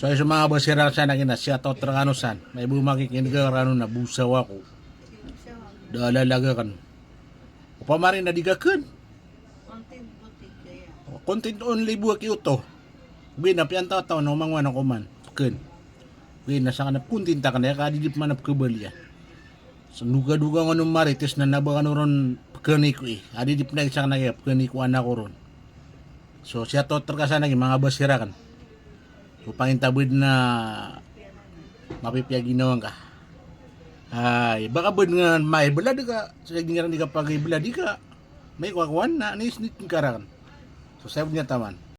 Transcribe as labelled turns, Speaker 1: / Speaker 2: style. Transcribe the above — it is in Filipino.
Speaker 1: So ay sa mga basira sa naging siya to trangano san. May bumakikinig ka rano na busaw ako. Daalalaga kan. Upa marin na digakan.
Speaker 2: Kaya.
Speaker 1: Content only buwak ito. Bin na piyan tao tao no mangwan ako man. Ken. Bin na sa kanap kuntinta ka na kadidip manap kebalya. So duga-duga nga nung marites na nabakan ron pekeni ko eh. Adidip na isang nagyap pekeni ko anak ko ron. So siya to terkasa nagi mga basira kan. So pangintabid na mapipya ginawang ka. Ay, baka bud nga di ka. Sa nga rin di ka pag bala di ka. May kwakuan na anis nit karakan. So sabi niya taman.